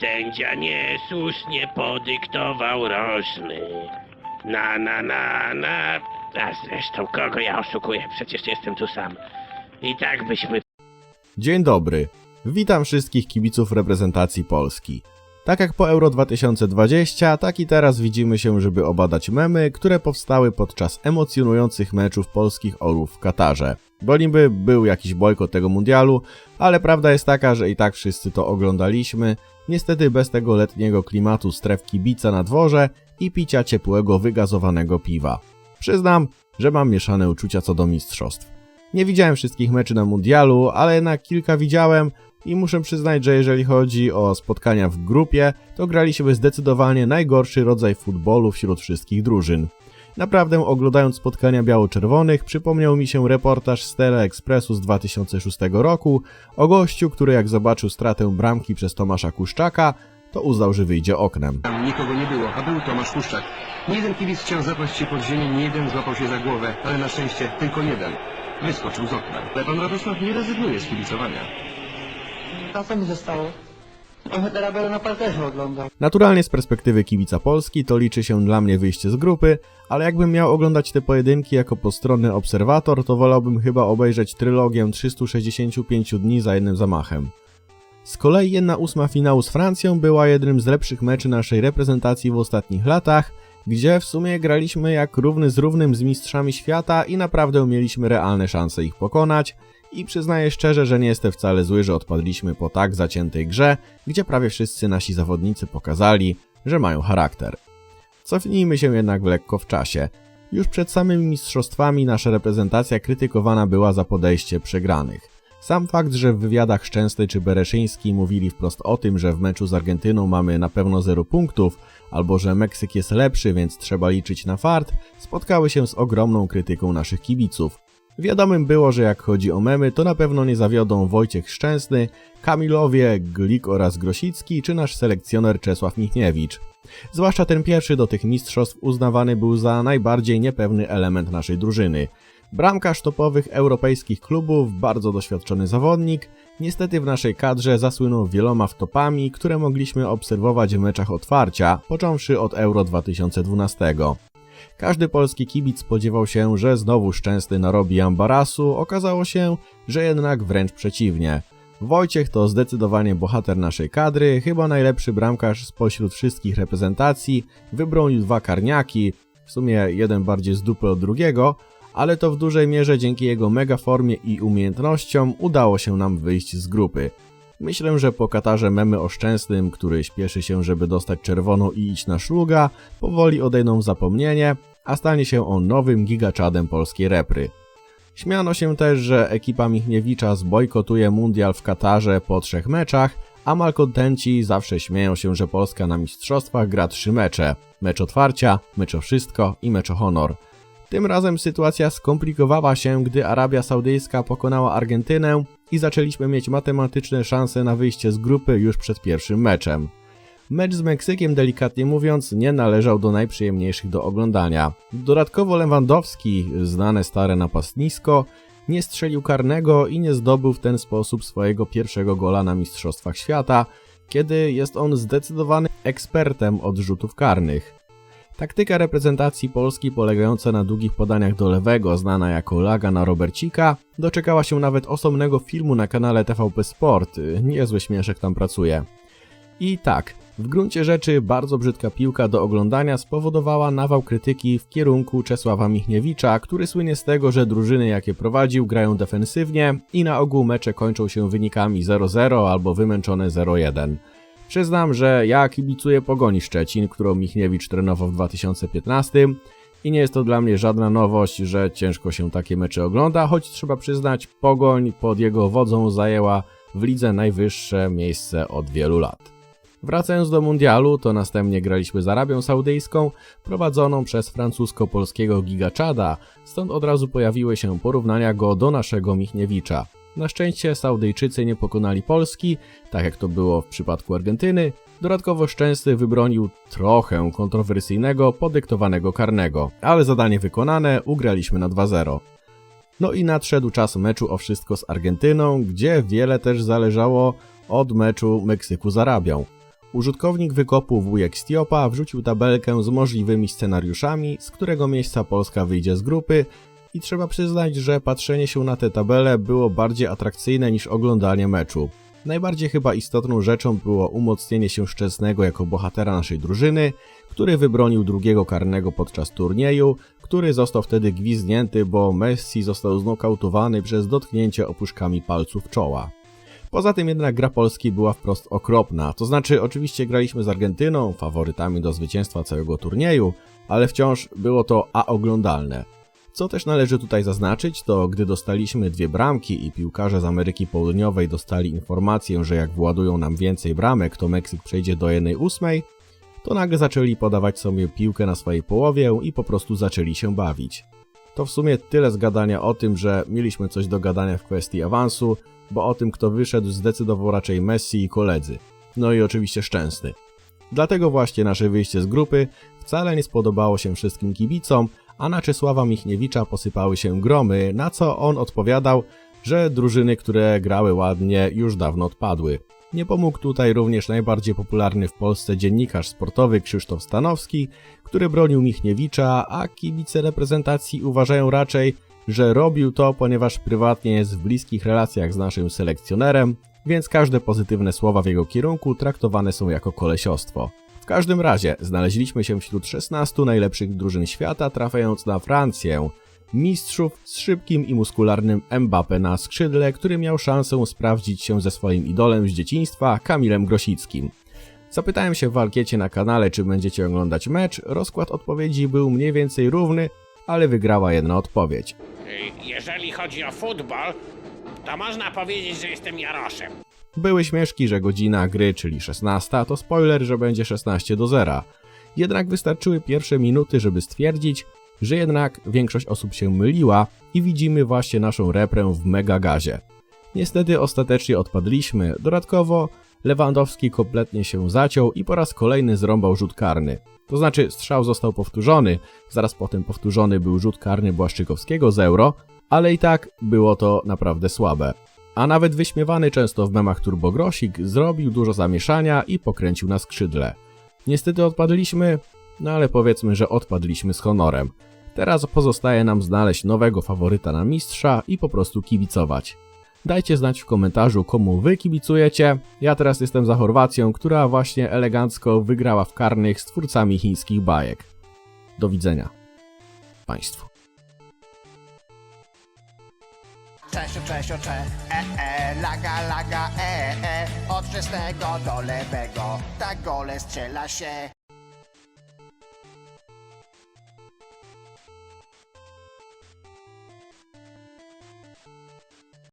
Sędzia niesłusznie podyktował rożny. Na, na, na, na. A zresztą kogo ja oszukuję? Przecież jestem tu sam. I tak byśmy Dzień dobry. Witam wszystkich kibiców reprezentacji Polski. Tak jak po Euro 2020, tak i teraz widzimy się, żeby obadać memy, które powstały podczas emocjonujących meczów polskich orłów w Katarze. Bo niby był jakiś bojkot tego mundialu, ale prawda jest taka, że i tak wszyscy to oglądaliśmy, niestety bez tego letniego klimatu stref kibica na dworze i picia ciepłego wygazowanego piwa. Przyznam, że mam mieszane uczucia co do mistrzostw. Nie widziałem wszystkich meczy na mundialu, ale jednak kilka widziałem i muszę przyznać, że jeżeli chodzi o spotkania w grupie, to graliśmy zdecydowanie najgorszy rodzaj futbolu wśród wszystkich drużyn. Naprawdę oglądając spotkania biało-czerwonych przypomniał mi się reportaż z Teleekspresu z 2006 roku o gościu, który jak zobaczył stratę bramki przez Tomasza Kuszczaka, to uznał, że wyjdzie oknem. Tam nikogo nie było, a był Tomasz Puszczak. Nie jeden kibic chciał zapaść się pod ziemię, nie jeden złapał się za głowę, ale na szczęście tylko jeden. Wyskoczył z okna. Ale pan Radosław nie rezygnuje z kibicowania. A co mi zostało? Trochę będę na parterze oglądał. Naturalnie z perspektywy kibica Polski to liczy się dla mnie wyjście z grupy, ale jakbym miał oglądać te pojedynki jako postronny obserwator, to wolałbym chyba obejrzeć trylogię 365 dni za jednym zamachem. Z kolei jedna ósma finału z Francją była jednym z lepszych meczy naszej reprezentacji w ostatnich latach, gdzie w sumie graliśmy jak równy z równym z mistrzami świata i naprawdę mieliśmy realne szanse ich pokonać. I przyznaję szczerze, że nie jestem wcale zły, że odpadliśmy po tak zaciętej grze, gdzie prawie wszyscy nasi zawodnicy pokazali, że mają charakter. Cofnijmy się jednak lekko w czasie. Już przed samymi mistrzostwami nasza reprezentacja krytykowana była za podejście przegranych. Sam fakt, że w wywiadach Szczęsny czy Bereszyński mówili wprost o tym, że w meczu z Argentyną mamy na pewno 0 punktów, albo że Meksyk jest lepszy, więc trzeba liczyć na fart, spotkały się z ogromną krytyką naszych kibiców. Wiadomym było, że jak chodzi o memy, to na pewno nie zawiodą Wojciech Szczęsny, Kamilowie, Glik oraz Grosicki, czy nasz selekcjoner Czesław Michniewicz. Zwłaszcza ten pierwszy do tych mistrzostw uznawany był za najbardziej niepewny element naszej drużyny. Bramkarz topowych europejskich klubów, bardzo doświadczony zawodnik, niestety w naszej kadrze zasłynął wieloma wtopami, które mogliśmy obserwować w meczach otwarcia, począwszy od Euro 2012. Każdy polski kibic spodziewał się, że znowu Szczęsny narobi ambarasu, okazało się, że jednak wręcz przeciwnie. Wojciech to zdecydowanie bohater naszej kadry, chyba najlepszy bramkarz spośród wszystkich reprezentacji, wybronił dwa karniaki, w sumie jeden bardziej z dupy od drugiego, ale to w dużej mierze dzięki jego mega formie i umiejętnościom udało się nam wyjść z grupy. Myślę, że po Katarze memy o Szczęsnym, który śpieszy się, żeby dostać czerwoną i iść na szluga, powoli odejdą w zapomnienie, a stanie się on nowym gigaczadem polskiej repry. Śmiano się też, że ekipa Michniewicza zbojkotuje mundial w Katarze po trzech meczach, a malkontenci zawsze śmieją się, że Polska na mistrzostwach gra trzy mecze. Mecz otwarcia, mecz o wszystko i mecz o honor. Tym razem sytuacja skomplikowała się, gdy Arabia Saudyjska pokonała Argentynę i zaczęliśmy mieć matematyczne szanse na wyjście z grupy już przed pierwszym meczem. Mecz z Meksykiem, delikatnie mówiąc, nie należał do najprzyjemniejszych do oglądania. Dodatkowo Lewandowski, znane stare napastnisko, nie strzelił karnego i nie zdobył w ten sposób swojego pierwszego gola na Mistrzostwach Świata, kiedy jest on zdecydowanym ekspertem od rzutów karnych. Taktyka reprezentacji Polski polegająca na długich podaniach do lewego, znana jako laga na Robercika, doczekała się nawet osobnego filmu na kanale TVP Sport. Niezły śmieszek tam pracuje. I tak, w gruncie rzeczy bardzo brzydka piłka do oglądania spowodowała nawał krytyki w kierunku Czesława Michniewicza, który słynie z tego, że drużyny jakie prowadził grają defensywnie i na ogół mecze kończą się wynikami 0-0 albo wymęczone 0-1. Przyznam, że ja kibicuję Pogoni Szczecin, którą Michniewicz trenował w 2015 i nie jest to dla mnie żadna nowość, że ciężko się takie mecze ogląda, choć trzeba przyznać, Pogoń pod jego wodzą zajęła w lidze najwyższe miejsce od wielu lat. Wracając do mundialu, to następnie graliśmy z Arabią Saudyjską, prowadzoną przez francusko-polskiego gigaczada, stąd od razu pojawiły się porównania go do naszego Michniewicza. Na szczęście Saudyjczycy nie pokonali Polski, tak jak to było w przypadku Argentyny. Dodatkowo Szczęsny wybronił trochę kontrowersyjnego, podyktowanego karnego, ale zadanie wykonane, ugraliśmy na 2-0. No i nadszedł czas meczu o wszystko z Argentyną, gdzie wiele też zależało od meczu Meksyku z Arabią. Użytkownik wykopu wujek Stiopa wrzucił tabelkę z możliwymi scenariuszami, z którego miejsca Polska wyjdzie z grupy i trzeba przyznać, że patrzenie się na tę tabelę było bardziej atrakcyjne niż oglądanie meczu. Najbardziej chyba istotną rzeczą było umocnienie się Szczesnego jako bohatera naszej drużyny, który wybronił drugiego karnego podczas turnieju, który został wtedy gwizdnięty, bo Messi został znokautowany przez dotknięcie opuszkami palców czoła. Poza tym jednak gra Polski była wprost okropna, to znaczy oczywiście graliśmy z Argentyną, faworytami do zwycięstwa całego turnieju, ale wciąż było to a oglądalne. Co też należy tutaj zaznaczyć, to gdy dostaliśmy dwie bramki i piłkarze z Ameryki Południowej dostali informację, że jak władują nam więcej bramek, to Meksyk przejdzie do 1-8, to nagle zaczęli podawać sobie piłkę na swojej połowie i po prostu zaczęli się bawić. To w sumie tyle zgadania o tym, że mieliśmy coś do gadania w kwestii awansu, bo o tym kto wyszedł zdecydował raczej Messi i koledzy. No i oczywiście Szczęsny. Dlatego właśnie nasze wyjście z grupy wcale nie spodobało się wszystkim kibicom, a na Czesława Michniewicza posypały się gromy, na co on odpowiadał, że drużyny, które grały ładnie, już dawno odpadły. Nie pomógł tutaj również najbardziej popularny w Polsce dziennikarz sportowy Krzysztof Stanowski, który bronił Michniewicza, a kibice reprezentacji uważają raczej, że robił to, ponieważ prywatnie jest w bliskich relacjach z naszym selekcjonerem, więc każde pozytywne słowa w jego kierunku traktowane są jako kolesiostwo. Każdym razie znaleźliśmy się wśród 16 najlepszych drużyn świata, trafiając na Francję. Mistrzów z szybkim i muskularnym Mbappé na skrzydle, który miał szansę sprawdzić się ze swoim idolem z dzieciństwa, Kamilem Grosickim. Zapytałem się w ankiecie na kanale, czy będziecie oglądać mecz. Rozkład odpowiedzi był mniej więcej równy, ale wygrała jedna odpowiedź. Jeżeli chodzi o futbol, to można powiedzieć, że jestem Jaroszem. Były śmieszki, że godzina gry, czyli 16, to spoiler, że będzie 16 do 0. Jednak wystarczyły pierwsze minuty, żeby stwierdzić, że jednak większość osób się myliła i widzimy właśnie naszą reprę w mega gazie. Niestety ostatecznie odpadliśmy, dodatkowo Lewandowski kompletnie się zaciął i po raz kolejny zrąbał rzut karny. To znaczy strzał został powtórzony, zaraz potem powtórzony był rzut karny Błaszczykowskiego z Euro, ale i tak było to naprawdę słabe. A nawet wyśmiewany często w memach Turbogrosik zrobił dużo zamieszania i pokręcił na skrzydle. Niestety odpadliśmy, no ale powiedzmy, że odpadliśmy z honorem. Teraz pozostaje nam znaleźć nowego faworyta na mistrza i po prostu kibicować. Dajcie znać w komentarzu, komu wy kibicujecie. Ja teraz jestem za Chorwacją, która właśnie elegancko wygrała w karnych z twórcami chińskich bajek. Do widzenia. Państwu. Cześć, cześć, cześć, e, e, laga, laga, e, e, od wczesnego do lewego, tak gole strzela się.